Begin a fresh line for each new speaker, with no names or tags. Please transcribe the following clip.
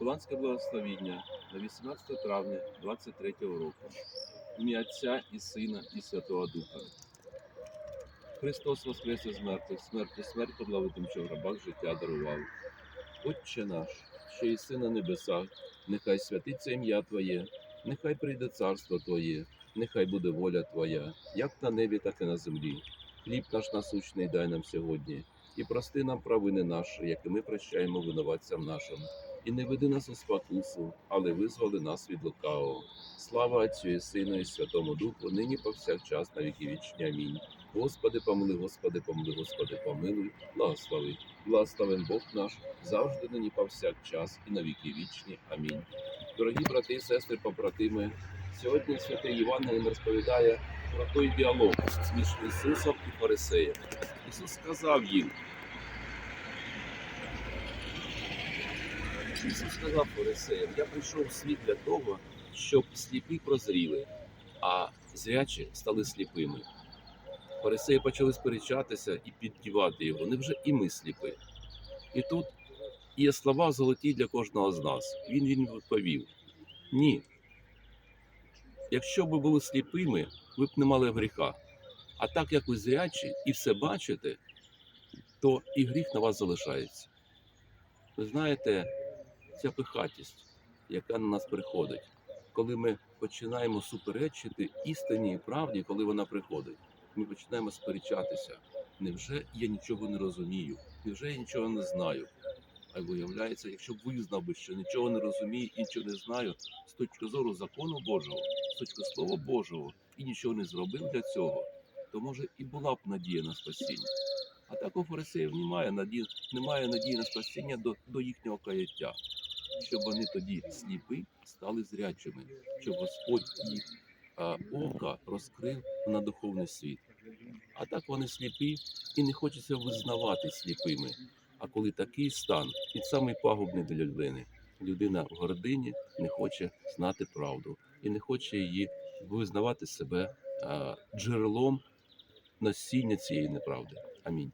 Миколаївське благословіння на 18 травня 23 року. Ім'я Отця і Сина, і Святого Духа. Христос воскрес із мертвих, смертю смерть подлавив тим, що в гробах життя дарував. Отче наш, що єси на небесах, нехай святиться ім'я Твоє, нехай прийде царство Твоє, нехай буде воля Твоя, як на небі, так і на землі. Хліб наш насущний дай нам сьогодні, і прости нам провини наші, як і ми прощаємо винуватцям нашим. І не веди нас у спокусу, але визволи нас від лукавого. Слава Отцю і Сину, і Святому Духу, нині повсякчас на віки вічні. Амінь. Господи, помили, Господи, помили, Господи, помилуй, благослови. Благословен Бог наш, завжди нині повсякчас і на віки вічні. Амінь. Дорогі брати і сестри, побратими, сьогодні святий Євангелій розповідає про той діалог між Ісусом і Фарисеєм. Ісус сказав їм, Ісус сказав фарисеям, я прийшов в світ для того, щоб сліпі прозріли, а зрячі стали сліпими. Фарисеї почали сперечатися і піддівати його. Невже і ми сліпі? І тут є слова золоті для кожного з нас. Він він відповів: Ні. Якщо ви були сліпими, ви б не мали гріха. А так як ви зрячі і все бачите, то і гріх на вас залишається. Ви знаєте, ця пихатість, яка на нас приходить, коли ми починаємо суперечити істині і правді, коли вона приходить, ми починаємо сперечатися. Невже я нічого не розумію? Невже я нічого не знаю? А виявляється, якщо б визнав би, що нічого не розумію і нічого не знаю з точки зору закону Божого, з точки Слова Божого, і нічого не зробив для цього, то може і була б надія на спасіння. А так у фарисеїв немає надії, немає надії на спасіння до, до їхнього каяття, щоб вони тоді сліпі стали зрячими, щоб Господь їх ока розкрив на духовний світ. А так вони сліпі і не хочеться визнавати сліпими. А коли такий стан, він самий пагубний для людини. Людина в гордині не хоче знати правду і не хоче її визнавати себе джерелом насіння цієї неправди. Амінь.